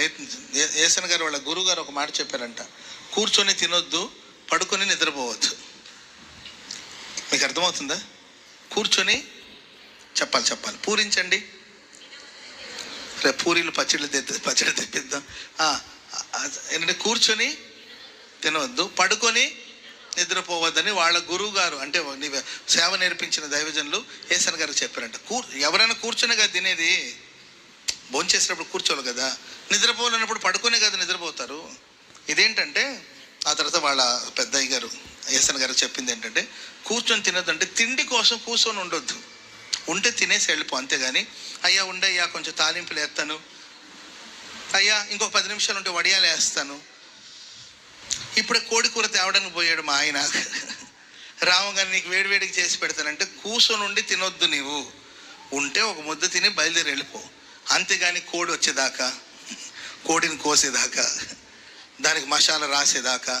ప్రయత్నించండి ఏసన్ గారు వాళ్ళ గురువు గారు ఒక మాట చెప్పారంట. కూర్చొని తినొద్దు పడుకొని నిద్రపోవద్దు. మీకు అర్థమవుతుందా? కూర్చొని చెప్పాలి చెప్పాలి. పూరించండి. రేపు పూరీలు పచ్చళ్ళు పచ్చడి తెప్పిద్దాం. ఏంటంటే కూర్చొని తినవద్దు పడుకొని నిద్రపోవద్దని వాళ్ళ గురువు గారు అంటే నీ సేవ నేర్పించిన దైవజనులు ఏసన్ గారు చెప్పారంట. కూ ఎవరైనా కూర్చొనిగా తినేది భోంచేసినప్పుడు కూర్చోవాలి కదా. నిద్రపోవాలన్నప్పుడు పడుకునే కదా నిద్రపోతారు. ఇదేంటంటే ఆ తర్వాత వాళ్ళ పెద్దయ్య గారు ఏసన్ గారు చెప్పింది ఏంటంటే కూర్చొని తినొద్దంటే తిండి కోసం కూర్చొని ఉండొద్దు. ఉంటే తినేసి వెళ్ళిపో అంతేగాని అయ్యా ఉండే అయ్యా కొంచెం తాలింపులు వేస్తాను. అయ్యా ఇంకొక పది నిమిషాలు ఉంటే వడియాలు వేస్తాను. ఇప్పుడే కోడి కూర తేవడానికి పోయాడు మా ఆయన. రామగారు నీకు వేడివేడికి చేసి పెడతానంటే కూర్చొని ఉండి తినొద్దు నీవు. ఉంటే ఒక ముద్ద తిని బయలుదేరి వెళ్ళిపో. అంతేగాని కోడి వచ్చేదాకా కోడిని కోసేదాకా దానికి మసాలా రాసేదాకా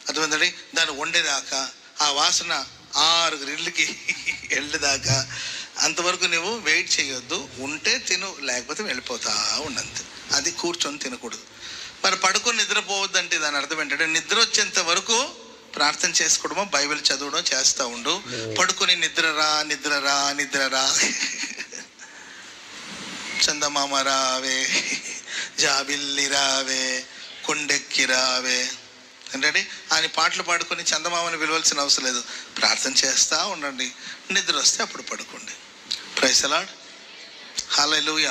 అర్థమైందండి? దాన్ని వండేదాకా ఆ వాసన ఆరు ఇళ్ళకి వెళ్ళేదాకా అంతవరకు నువ్వు వెయిట్ చేయొద్దు ఉంటే తిను లేకపోతే వెళ్ళిపోతా ఉండంతే అది కూర్చొని తినకూడదు. మరి పడుకొని నిద్రపోవద్దు అంటే దాని అర్థం ఏంటంటే నిద్ర వచ్చేంత వరకు ప్రార్థన చేసుకోవడమో బైబిల్ చదవడం చేస్తూ ఉండు. పడుకొని నిద్రరా నిద్రరా నిద్రరా చందమామ రావే జాబిల్లి రావే కొండెక్కి రావే ఏంటంటే ఆయన పాటలు పాడుకొని చందమామని పిలవాల్సిన అవసరం లేదు. ప్రార్థన చేస్తూ ఉండండి. నిద్ర వస్తే అప్పుడు పడుకోండి. ప్రైసలాడ్ హాలూయా